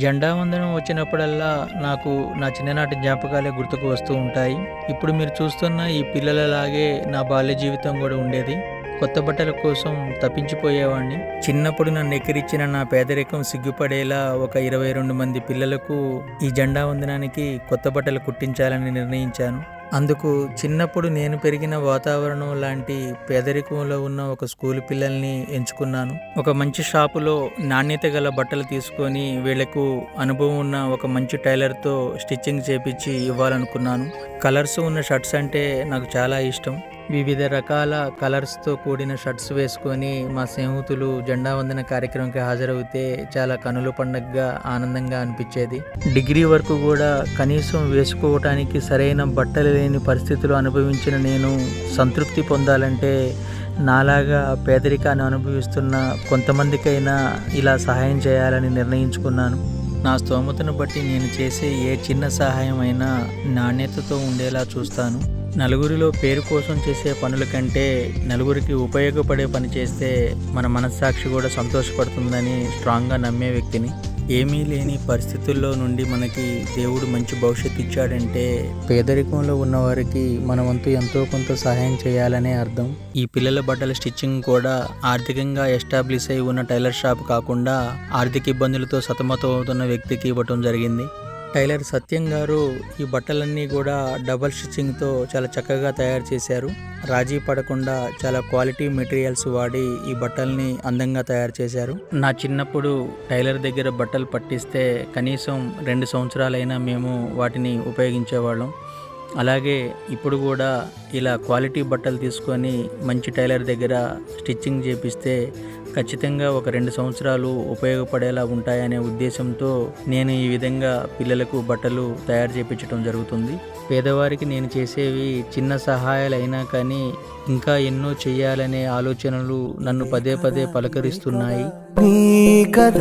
జెండా వందనం వచ్చినప్పుడల్లా నాకు నా చిన్ననాటి జ్ఞాపకాలే గుర్తుకు వస్తూ ఉంటాయి. ఇప్పుడు మీరు చూస్తున్న ఈ పిల్లలలాగే నా బాల్య జీవితం కూడా ఉండేది. కొత్త బట్టల కోసం తప్పించిపోయేవాడిని చిన్నప్పుడు నన్ను ఎక్కిరిచ్చిన నా పేదరికం సిగ్గుపడేలా ఒక ఇరవై రెండు మంది పిల్లలకు ఈ జెండా వందనానికి కొత్త బట్టలు కుట్టించాలని నిర్ణయించాను. అందుకు చిన్నప్పుడు నేను పెరిగిన వాతావరణం లాంటి పేదరికంలో ఉన్న ఒక స్కూల్ పిల్లల్ని ఎంచుకున్నాను. ఒక మంచి షాపులో నాణ్యత గల బట్టలు తీసుకొని వీళ్ళకు అనుభవం ఉన్న ఒక మంచి టైలర్తో స్టిచ్చింగ్ చేపించి ఇవ్వాలనుకున్నాను. కలర్స్ ఉన్న షర్ట్స్ అంటే నాకు చాలా ఇష్టం. వివిధ రకాల కలర్స్తో కూడిన షర్ట్స్ వేసుకొని మా స్నేహితులు జెండా వందన కార్యక్రమంకి హాజరవుతే చాలా కనుల పండగగా ఆనందంగా అనిపించేది. డిగ్రీ వరకు కూడా కనీసం వేసుకోవటానికి సరైన బట్టలు లేని పరిస్థితులు అనుభవించిన నేను సంతృప్తి పొందాలంటే నాలాగా పేదరికాన్ని అనుభవిస్తున్న కొంతమందికైనా ఇలా సహాయం చేయాలని నిర్ణయించుకున్నాను. నా స్తోమతను బట్టి నేను చేసే ఏ చిన్న సహాయం అయినా నాణ్యతతో ఉండేలా చూస్తాను. నలుగురిలో పేరు కోసం చేసే పనుల కంటే నలుగురికి ఉపయోగపడే పని చేస్తే మన మనస్సాక్షి కూడా సంతోషపడుతుందని స్ట్రాంగ్గా నమ్మే వ్యక్తిని. ఏమీ లేని పరిస్థితుల్లో నుండి మనకి దేవుడు మంచి భవిష్యత్తు ఇచ్చాడంటే పేదరికంలో ఉన్నవారికి మన వంతు ఎంతో కొంత సహాయం చేయాలనే అర్థం. ఈ పిల్లల బట్టల స్టిచ్చింగ్ కూడా ఆర్థికంగా ఎస్టాబ్లిష్ అయి ఉన్న టైలర్ షాప్ కాకుండా ఆర్థిక ఇబ్బందులతో సతమతం అవుతున్న వ్యక్తికి ఇవ్వటం జరిగింది. టైలర్ సత్యం గారు ఈ బట్టలన్నీ కూడా డబల్ స్టిచ్చింగ్తో చాలా చక్కగా తయారు చేశారు. రాజీ పడకుండా చాలా క్వాలిటీ మెటీరియల్స్ వాడి ఈ బట్టల్ని అందంగా తయారు చేశారు. నా చిన్నప్పుడు టైలర్ దగ్గర బట్టలు పట్టిస్తే కనీసం రెండు సంవత్సరాలైనా మేము వాటిని ఉపయోగించేవాళ్ళం. అలాగే ఇప్పుడు కూడా ఇలా క్వాలిటీ బట్టలు తీసుకొని మంచి టైలర్ దగ్గర స్టిచ్చింగ్ చేపిస్తే ఖచ్చితంగా ఒక రెండు సంవత్సరాలు ఉపయోగపడేలా ఉంటాయనే ఉద్దేశంతో నేను ఈ విధంగా పిల్లలకు బట్టలు తయారు చేయించడం జరుగుతుంది. పేదవారికి నేను చేసేవి చిన్న సహాయాలు అయినా కానీ ఇంకా ఎన్నో చేయాలనే ఆలోచనలు నన్ను పదే పదే పలకరిస్తున్నాయి. నీ కథ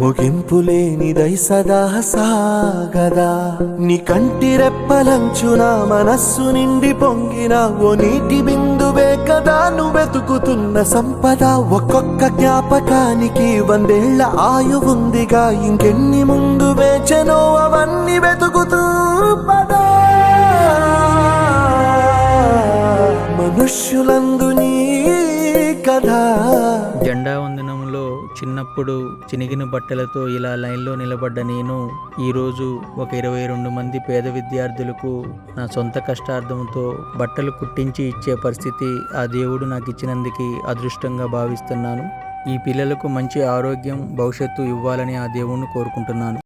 ముగింపు లేనిదై సదా సాగదా. నీ కంటి రెప్పలంచున మనస్సు నిండి పొంగిన ఓ నీటి బిందువే కదా నువ్వు వెతుకుతున్న సంపద. ఒక్కొక్క జ్ఞాపకానికి వందేళ్ళ ఆయువుందిగా ఇంకెన్ని ముందు వేచనో అవన్నీ వెతుకుతూ పదా. మనుష్యులందు నీ కథ. జెండా వందనంలో చిన్నప్పుడు చినిగిన బట్టలతో ఇలా లైన్లో నిలబడ్డ నేను ఈరోజు ఒక ఇరవై రెండు మంది పేద విద్యార్థులకు నా సొంత కష్టార్థంతో బట్టలు కుట్టించి ఇచ్చే పరిస్థితి ఆ దేవుడు నాకు ఇచ్చినందుకు అదృష్టంగా భావిస్తున్నాను. ఈ పిల్లలకు మంచి ఆరోగ్యం భవిష్యత్తు ఇవ్వాలని ఆ దేవుణ్ణి కోరుకుంటున్నాను.